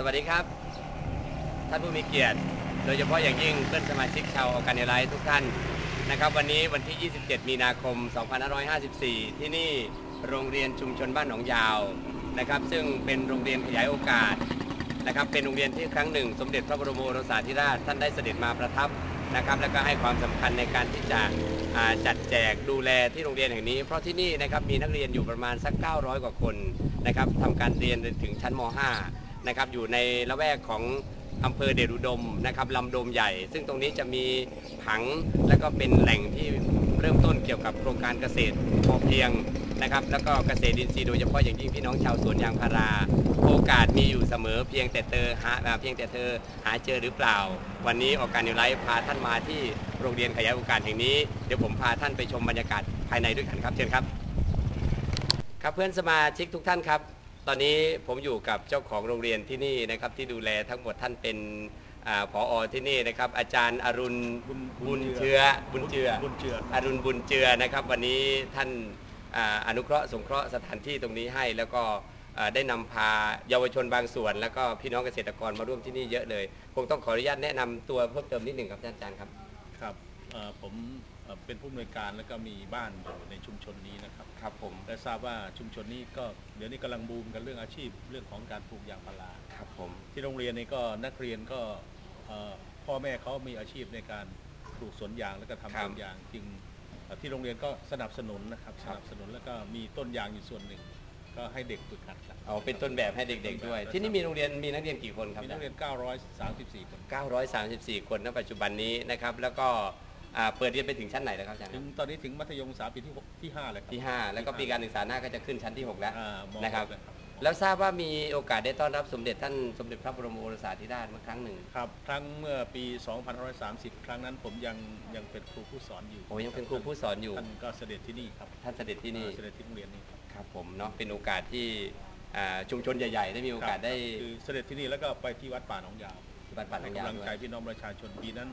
สวัสดีครับ ท่านผู้มีเกียรติ โดยเฉพาะอย่างยิ่งเพื่อนสมาชิกชาวออร์แกเนไลท์ทุกท่านนะครับ วันนี้วันที่ 27 มีนาคม 2554 ที่นี่โรงเรียนชุมชนบ้านหนองยาวนะครับ ซึ่งเป็นโรงเรียนขยายโอกาสนะครับ เป็นโรงเรียนที่ครั้งหนึ่ง สมเด็จพระบรมโอรสาธิราชท่านได้เสด็จมาประทับนะครับ แล้วก็ให้ความสำคัญในการที่จะจัดแจกดูแลที่โรงเรียนแห่งนี้ เพราะที่นี่นะครับมีนักเรียนอยู่ประมาณสัก 900 กว่าคนนะครับทำการเรียนจนถึงชั้นม .5 นะครับอยู่ในละแวกของอำเภอเดชอุดมนะครับลำโดมใหญ่ ซึ่งตรงนี้จะมีผังและก็เป็นแหล่งที่เริ่มต้นเกี่ยวกับโครงการเกษตรพอเพียงนะครับ แล้วก็เกษตรอินทรีย์โดยเฉพาะอย่างยิ่งพี่น้องชาวสวนยางพารา โอกาสมีอยู่เสมอเพียงแต่เธอหาอ่าเพียงแต่เธอหาเจอหรือเปล่า วันนี้ออกการนิวไลฟ์พาท่านมาที่โรงเรียนขยายโอกาสแห่งนี้เดี๋ยวผมพาท่านไปชมบรรยากาศภายในด้วยกันครับเชิญครับ ครับเพื่อนสมาชิกทุกท่านครับ ตอนนี้ผมอยู่กับเจ้าของโรงเรียนที่นี่นะครับที่ดูแลทั้งหมดท่านเป็นอาผอที่นี่นะครับอาจารย์อรุณบุญบุญเชื้อบุญเจือบุญเจือ อรุณบุญเจือนะครับ วันนี้ท่านอ่าอนุเคราะห์สงเคราะห์สถานที่ตรงนี้ให้ แล้วก็อ่าได้นำพาเยาวชนบางส่วน แล้วก็พี่น้องเกษตรกรมาร่วมที่นี่เยอะเลยคงต้องขออนุญาตแนะนำตัวเพิ่มเติมนิดหนึ่งครับท่านอาจารย์ครับ ครับเอ่อผมเอ่อเป็นผู้อำนวยการแล้วก็มีบ้านอยู่ในชุมชนนี้นะครับครับผมและทราบว่าชุมชนนี้ก็เดี๋ยวนี้กำลังบูมกันเรื่องอาชีพเรื่องของการปลูกยางพารา ครับผม ที่โรงเรียนนี้ก็นักเรียนก็เอ่อพ่อแม่เขามีอาชีพในการปลูกสวนยางแล้วก็ทำสวนยางจึงเอ่อที่โรงเรียนก็สนับสนุนนะครับสนับสนุนแล้วก็มีต้นยางอยู่ส่วนหนึ่ง ก็ให้เด็กฝึกหัดกันเอาเป็นต้นแบบให้เด็ก ๆ ด้วย ที่นี่มีโรงเรียนมีนักเรียนกี่คนครับ มีนักเรียน 934 คน 934 คนณปัจจุบันนี้นะครับ แล้วก็ อ่าเปิดเรียนไปถึงชั้นไหนแล้วครับอาจารย์คถึรับงตอนนี้ถึงมัธยมศึกษาปีที่หกที่ห้าเลยครับ ที่5แล้วก็ปีการศึกษาหน้าก็จะขึ้นชั้นที่6แล้วอ่ามหกนะครับ เลยครับ แล้วทราบว่ามีโอกาสได้ต้อนรับสมเด็จท่านสมเด็จพระบรมโอรสาธิราชมาครั้งหนึ่งครับครั้งเมื่อปี2530 ครั้งนั้นผมยังยังเป็นครูผู้สอนอยู่โอ้ยังเป็นครูผู้สอนอยู่ท่านก็เสด็จที่นี่ครับท่านเสด็จที่นี่ เสด็จที่โรงเรียนนี้ครับครับผมเนาะเป็นโอกาสที่อ่าชุมชนใหญ่ ๆ ได้มีโอกาสได้คือเสด็จที่นี่แล้วก็ไปที่วัดป่าหนองยาวบัตรบัตรทางยาวกำลังด้วใจยพี่น้องประชาชนปีนั้น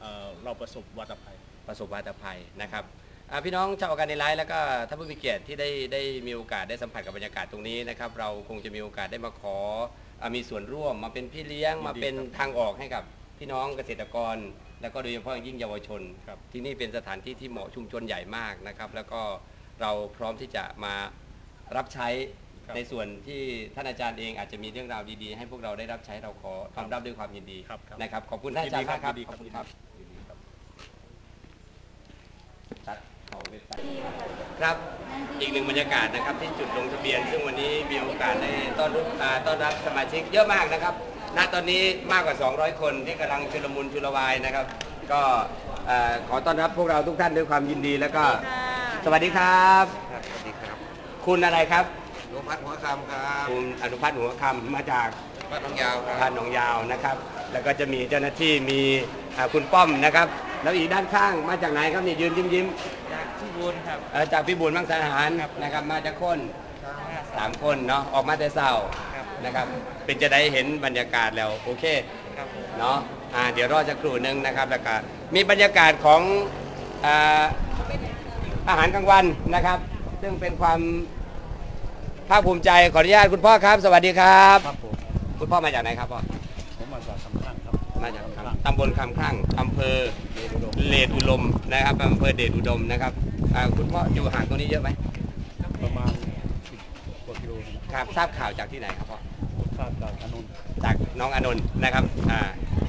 เอ่อเราประสบวัตภัย ประสบวาตภัยนะครับอ่าพี่น้องชาวออร์แการในไลฟ์แล้วก็ท่านผู้มีเกียรติที่ได้ได้มีโอกาสได้สัมผัสกับบรรยากาศตรงนี้นะครับ เราคงจะมีโอกาสได้มาขออามีส่วนร่วมมาเป็นพี่เลี้ยงยินดีมาเป็นครับ ทางออกให้กับ พี่น้องเกษตรกร แล้วก็โดยเฉพาะอย่างยิ่งเยาวชนครับที่นี่เป็นสถานที่ที่เหมาะชุมชนใหญ่มากนะครับ แล้วก็เราพร้อมที่จะมารับใช้ ครับในส่วนที่ท่านอาจารย์เองอาจจะมีเรื่องราวดีๆ ให้พวกเราได้รับใช้เราขอต้อนรับด้วยความยินดีครับครับ นะครับ ขอบคุณท่านอาจารย์มากครับยินดีขอบคุณครับยินดีครับตัดเขาเว็บไซต์ครับ อีกหนึ่งบรรยากาศนะครับที่จุดลงทะเบียน ซึ่งวันนี้มีโอกาสได้ต้อนรับอ่าต้อนรับสมาชิกเยอะมากนะครับ ณ ตอนนี้มากกว่า 200 คนที่กำลังชุลมุนชุลวายนะครับ ก็อ่าขอต้อนรับพวกเราทุกท่านด้วยความยินดีแล้วก็ สวัสดีครับครับสวัสดีครับ คุณอะไรครับ หลวงพัดหัวคำครับคุณอนุพัฒน์หัวคำมาจากพัดทองยาวคพารับนหนองยาวนะครับ แล้วก็จะมีเจ้าหน้าที่มีอ่าคุณป้อมนะครับ แล้วอีกด้านข้างมาจากไหนครับนี่ยืนยิ้มยิ้มจากที่บุญครับเอ่อจากพิบูลมังสาหารนะครับมาจากคนสามคนเนาะออกมาแต่เศร้าครับนะครับ เป็นจะได้เห็นบรรยากาศแล้วโอเค ครับผมเนาะอ่าเดี๋ยวรอจะครู่หนึ่งนะครับแล้วก็มีบรรยากาศของอ่าอาหารกลางวันนะครับ ซึ่งเป็นความ ภาคภูมิใจขออนุญาตคุณพ่อครับ สวัสดีครับ ครับผมคุณพ่อมาจากไหนครับพ่อผมมาจากคำตั้งครับมาจากตำบลคำคลั่งอำเภอเลดอุดมนะครับอำเภอเดชอุดมนะครับอ่าคุณพ่ออยู่ห่างตรงนี้เยอะไหมประมาณ10กว่ากิโลนะครับทราบข่าวจากที่ไหนครับพ่อทราบจากอนุนจากน้องอานนท์นะครับอ่า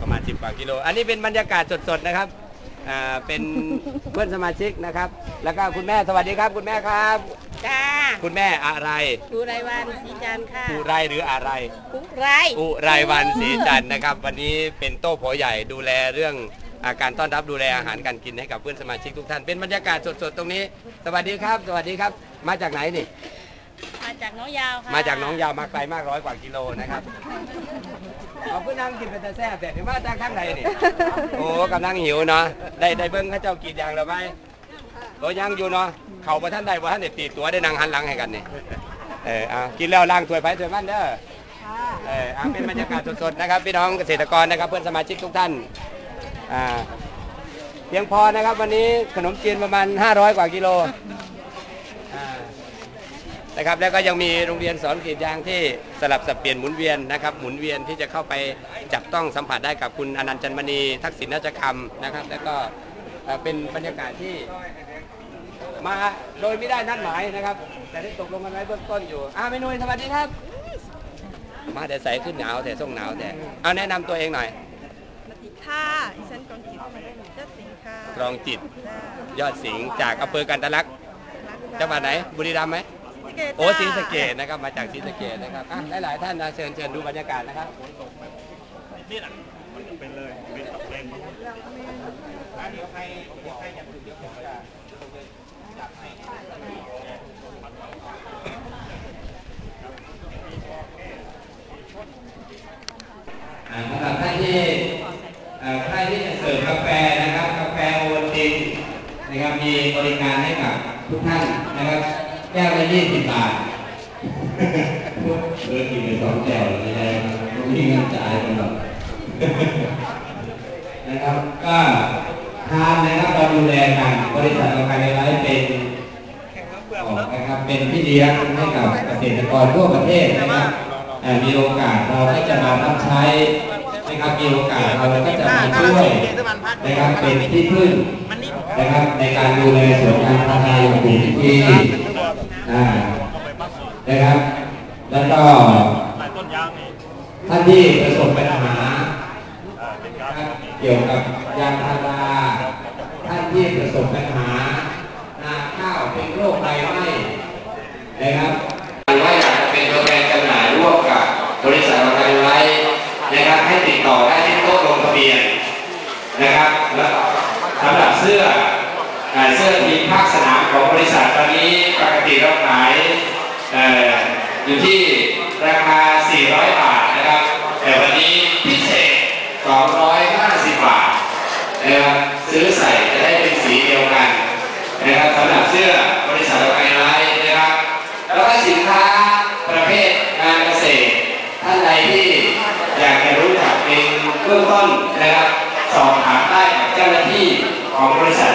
ประมาณ10กว่ากิโล อันนี้เป็นบรรยากาศสดๆนะครับอ่าเป็นเพื่อนสมาชิกนะครับ แล้วก็คุณแม่สวัสดีครับ คุณแม่ครับ จ้าคุณแม่อะไรดูรายวันสีจันทร์ค่ะอุไรหรืออะไร อุไรอุไรวันศรีจันทร์นะครับ วันนี้เป็นโต๊ะโผใหญ่ดูแลเรื่องอาการต้อนรับดูแลอาหารการกินให้กับเพื่อนสมาชิกทุกท่าน เป็นบรรยากาศสดๆตรงนี้ สวัสดีครับ สวัสดีครับ มาจากไหนนี่ มาจากน้องยาวค่ะ มาจากหน้องยาวมาไกลมากร้อยกว่ากิโลนะครับเอาเพื่อนนั่งกินเป็นตาแซ่บแต่ถึงว่าจากข้างในนี่ โอ้กำลังหิวเนาะ ได้ได้เบิ้งเข้าเจ้ากินอย่างแล้วไหม โอ้ยังอยู่เนาะเขาประท่านใดประท่านเด็ดตีตัวได้นั่งหันหลังให้กันนี่เออเอากินแล้วล้างถ้วยไปถ้วยมันเด้อเออเอาเป็นบรรยากาศสดๆนะครับพี่น้องเกษตรกรนะครับ เพื่อนสมาชิกทุกท่านอ่าเพียงพอนะครับ วันนี้ขนมจีนประมาณ 500 กว่ากิโลอ่านะครับแล้วก็ยังมีโรงเรียนสอนกรีดยางที่สลับสับเปลี่ยนหมุนเวียนนะครับหมุนเวียนที่จะเข้าไปจับต้องสัมผัสได้กับคุณอนันต์จันมณีทักษิณนาจคำนะครับ แล้วก็เอ่อเป็นบรรยากาศที่ มาโดยไม่ได้นัดหมายนะครับ แต่ได้ตกลงกันไว้เบื้องต้นอยู่อ่าเมนูสวัสดีครับ มาแต่ใส่ขึ้นหนาวแต่ส่งหนาวแต่เอาแนะนำตัวเองหน่อย สวัสดีค่ะดิฉันกองจิตเจ้าสิงห์ค่ะรองจิตจ้ายอดสิงห์จากอำเภอกันตะลักษณ์รักจังหวัดไหน บุรีรัมย์ไหมศรีสะเกษโอ้ศรีจ้าสะเกดนะครับ มาจากศรีสะเกดนะครับอะหลาย ๆ ท่านนะเชิญเชิญดูบรรยากาศนะครับอ่าสำหรับท่านที่เอ่อใครที่จะเสิร์ฟกาแฟนะครับ กาแฟโอวัลตินนะครับมีบริการให้กับทุกท่านนะครับ แก้วละ20บาทเออกินไปสองแก้วเลยนะครับไม่มีเงินจ่ายกันหรอกนะครับก็ทานนะครับเราดูแลกันบริษัทเราภายในไลฟ์เป็นออกนะครับเป็นที่เลี้ยงให้กับเกษตรกรทั่วประเทศนะครับเอ่อมีโอกาสเราก็จะมารับใช้นะครับมีโอกาสเราก็จะมาช่วยนะครับเป็นที่พึ่งนะครับในการดูแลสวนยางพาราอย่างถูกที่ อ่านะครับ แล้วก็ท่านที่ประสบปัญหาเกี่ยวกับยางพาราท่านที่ประสบปัญหา นาข้าวเป็นโรคใบไหม้นะครับหรือว่าอยากจะเป็นตัวแทนจำหน่ายร่วมกับบริษัทประกันไว้นะครับให้ติดต่อได้ที่โต๊ะลงทะเบียนนะครับแล้วสำหรับเสื้อเสื้อทีมภาคสนามของบริษัทตอนนี้ปกติเราขายเอ่ออยู่ที่ราคา 400 บาทนะครับ แต่วันนี้พิเศษ 250บาทนะครับซื้อใส่จะได้เป็นสีเดียวกันนะครับสำหรับเสื้อบริษัทไกไลท์นะครับแล้วก็สินค้าประเภทงานเกษตร ท่านใดที่อยากจะรู้จักเป็นเบื้องต้นนะครับสอบถามได้กับเจ้าหน้าที่ของบริษัท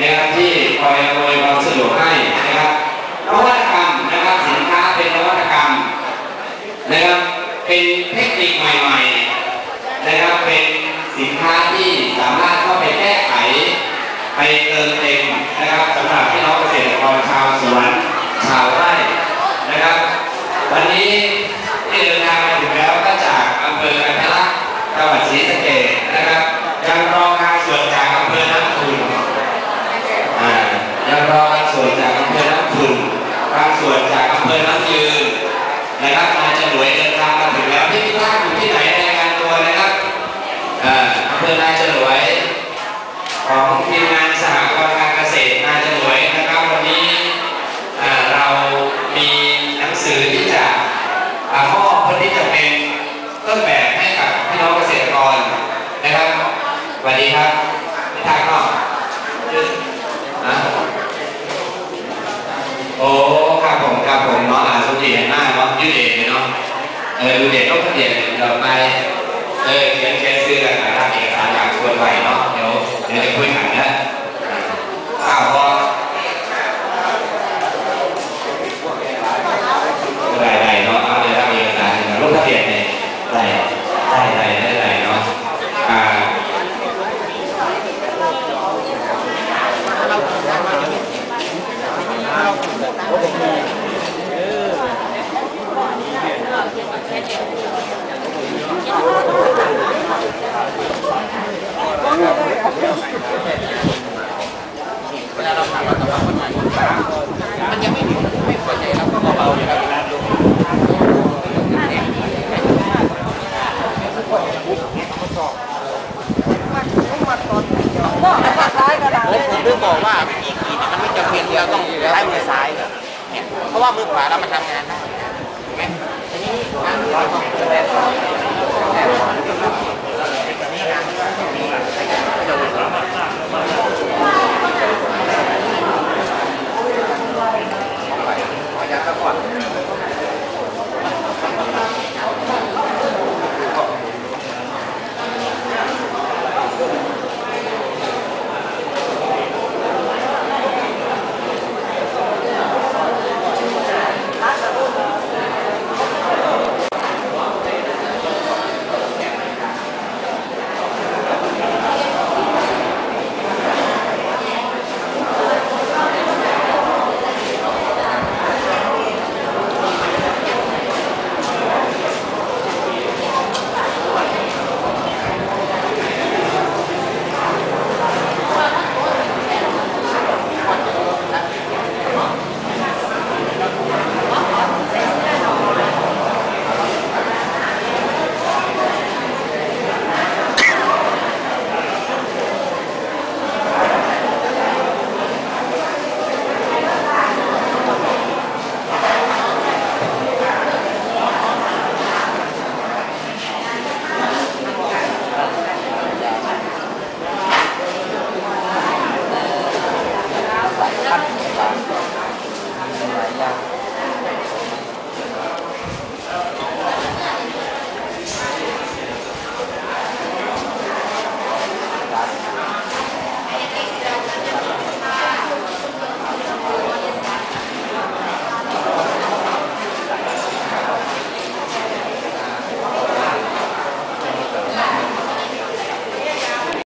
นะครับที่คอยอำนวยความสะดวกให้นะครับนวัตกรรมนะครับสินค้าเป็นนวัตกรรม นะครับเป็นเทคนิคใหม่ๆนะครับเป็นสินค้าที่สามารถเข้าไปแก้ไขไปเติมเต็มนะครับสำหรับพี่น้องเกษตรก ร เออดูเด็กก็เด็กเดี๋ยวไปเออเขียนเขียนซื้อหลักฐานเอกสารอยากชวนไปเนาะ